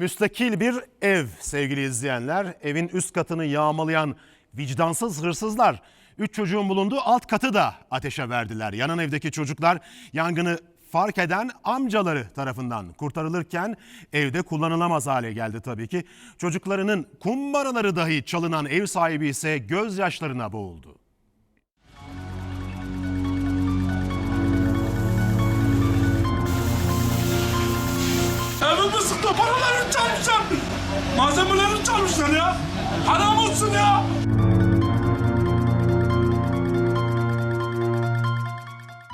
Müstakil bir ev sevgili izleyenler. Evin üst katını yağmalayan vicdansız hırsızlar. Üç çocuğun bulunduğu alt katı da ateşe verdiler. Yanan evdeki çocuklar yangını fark eden amcaları tarafından kurtarılırken evde kullanılamaz hale geldi tabii ki. Çocuklarının kumbaraları dahi çalınan ev sahibi ise gözyaşlarına boğuldu. Misin de paralarını çalmışlar. Malzemelerini çalmışlar ya. Haram olsun ya.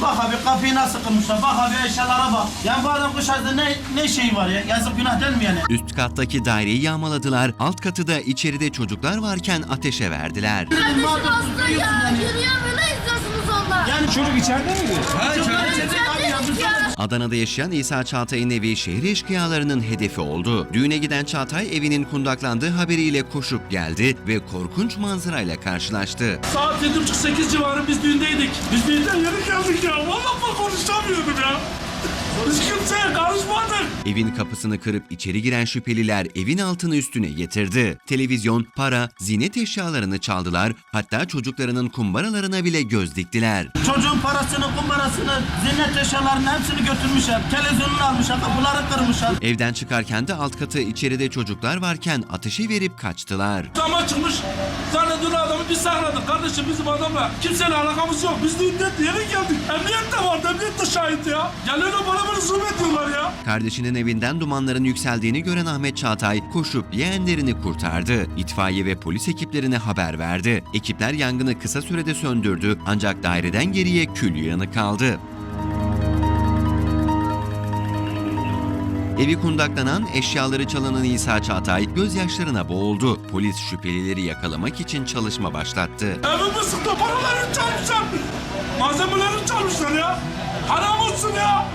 Bak abi kapıyı nasıl kırmışlar. Bak abi eşyalara bak. Yani bu adam dışarıda ne, ne şey var ya? Yazık günah değil mi yani? Üst kattaki daireyi yağmaladılar, alt katı da içeride çocuklar varken ateşe verdiler. Adam hasta ya. yani. Yürüyemiyor. Ne istiyorsunuz ondan? Yani çocuk içeride miydi? Ha içeride Abi ya, ya. dursana. Adana'da yaşayan İsa Çağatay'ın evi şehir eşkıyalarının hedefi oldu. Düğüne giden Çağatay evinin kundaklandığı haberiyle koşup geldi ve korkunç manzarayla karşılaştı. Saat yedi buçuk sekiz civarı biz düğündeydik. Biz düğünden yeni geldik ya. Vallahi konuşamıyordum ya. Biz kimseye karışmadık. Evin kapısını kırıp içeri giren şüpheliler evin altını üstüne getirdi. Televizyon, para, ziynet eşyalarını çaldılar, hatta çocuklarının kumbaralarına bile göz diktiler. Çocuğun parasını, kumbarasını, zinnet eşyalarını hepsini götürmüşler. Televizyonunu almışlar, kapıları kırmışlar. Evden çıkarken de alt katı içeride çocuklar varken ateşe verip kaçtılar. Zaman çıkmış. Zannediyorlar adamı biz sakladık. Kardeşim bizim adamla kimseyle alakamız yok. Biz düğünden yeni geldik. Emniyet de var. Emniyet de şahit ya. Geliyorlar bana böyle zulüm ediyorlar ya. Kardeşinin evinden dumanların yükseldiğini gören Ahmet Çağatay koşup yeğenlerini kurtardı. İtfaiye ve polis ekiplerine haber verdi. Ekipler yangını kısa sürede söndürdü ancak daireden geriye kül yanı kaldı. Evi kundaklanan, eşyaları çalınan İsa Çağatay gözyaşlarına boğuldu. Polis şüphelileri yakalamak için çalışma başlattı. Misin de paralarını çalmışlar. Malzemelerini çalmışlar ya. Haram olsun ya.